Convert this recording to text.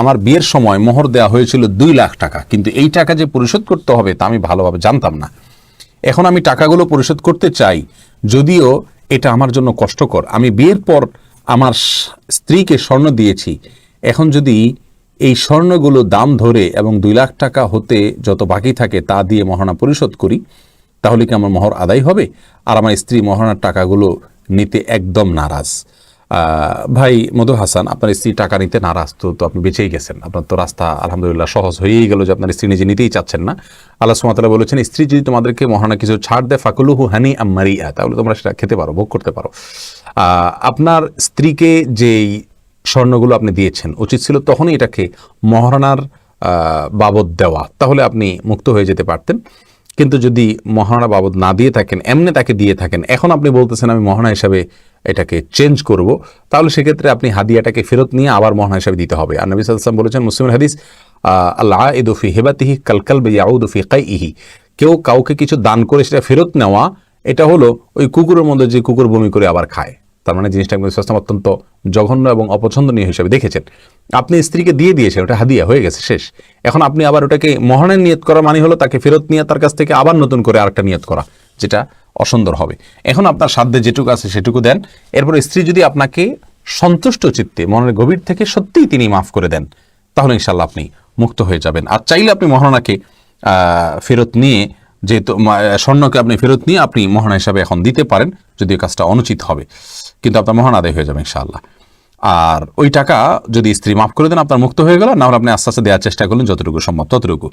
আমার বিয়ের সময় মোহর দেওয়া হয়েছিল দুই লাখ টাকা। কিন্তু এই টাকা যে পরিশোধ করতে হবে তা আমি ভালোভাবে জানতাম না। এখন আমি টাকাগুলো পরিশোধ করতে চাই, যদিও এটা আমার জন্য কষ্টকর। আমি বিয়ের পর আমার স্ত্রীকে স্বর্ণ দিয়েছি। এখন যদি এই স্বর্ণগুলো দাম ধরে এবং দুই লাখ টাকা হতে যত বাকি থাকে তা দিয়ে মহারণা পরিশোধ করি, তাহলে কি আমার মোহর আদায় হবে? আর আমার স্ত্রী মহারণার টাকাগুলো নিতে একদম নারাজ। ভাই মধু হাসান আপনার স্ত্রী টাকা নিতে নারাজ তো তো আপনি বেঁচেই গেছেন। আপনার তো রাস্তা আলহামদুলিল্লাহ সহজ হয়েই গেল যে আপনার স্ত্রী নিজে নিতেই চাচ্ছেন না। আল্লাহ সুমাতালা বলেছেন স্ত্রী যদি তোমাদেরকে মহানা কিছু ছাড় দেয় ফাকুলুহু হানি আম্মারিয়া তাহলে তোমরা সেটা খেতে পারো ভোগ করতে পারো। আপনার স্ত্রীকে যেই স্বর্ণগুলো আপনি দিয়েছেন উচিত ছিল তখনই এটাকে মহারণার আহ, বাবদ দেওয়া তাহলে আপনি মুক্ত হয়ে যেতে পারতেন। কিন্তু যদি মহারণা বাবদ না দিয়ে থাকেন, এমনি তাকে দিয়ে থাকেন, এখন আপনি বলতেছেন, আমি মহানা হিসাবে এটাকে চেঞ্জ করব তাহলে সেক্ষেত্রে আপনি হাদিয়াটাকে ফেরত নিয়ে আবার মহানা হিসাবে দিতে হবে। আর নবী সাল্লাম বলেছেন মুসলিম হাদিস আল্লাহ ইদুফি হেবাতিহি কালকাল ইয়াউদুফি কাই ইহি কেউ কাউকে কিছু দান করে সেটা ফেরত নেওয়া, এটা হলো ওই কুকুরের মধ্যে যে কুকুর বমি করে আবার খায়। তার মানে জিনিসটা আমি ইসলাম অত্যন্ত জঘন্য এবং অপছন্দনীয় হিসেবে দেখেছেন। আপনি স্ত্রীকে দিয়ে দিয়েছেন, ওটা হাদিয়া, হয়ে গেছে, শেষ। এখন আপনি আবার ওটাকে মহানের নিয়ত করা মানে হলো তাকে ফেরত নিয়ে তার কাছ থেকে আবার নতুন করে আরেকটা নিয়ত করা, যেটা অসুন্দর হবে। এখন আপনার সাধ্যে যেটুকু আছে সেটুকু দেন। এরপর স্ত্রী যদি আপনাকে সন্তুষ্ট চিত্তে, মনের গভীর থেকে সত্যিই তিনি মাফ করে দেন, তাহলে ইনশাল্লাহ আপনি মুক্ত হয়ে যাবেন। আর চাইলে আপনি মহানাকে ফেরত নিয়ে যেহেতু স্বর্ণকে আপনি ফেরত নিয়ে আপনি মহানা হিসাবে এখন দিতে পারেন, যদিও কাজটা অনুচিত হবে। কিন্তু আপনার মহান আদায় হয়ে যাবে ইনশাআল্লাহ। আর ওই টাকা যদি স্ত্রী মাফ করে দেন, আপনার মুক্ত হয়ে গেল না হলে আপনি আস্তে আস্তে দেওয়ার চেষ্টা করলেন যতটুকু সম্ভব, ততটুকু।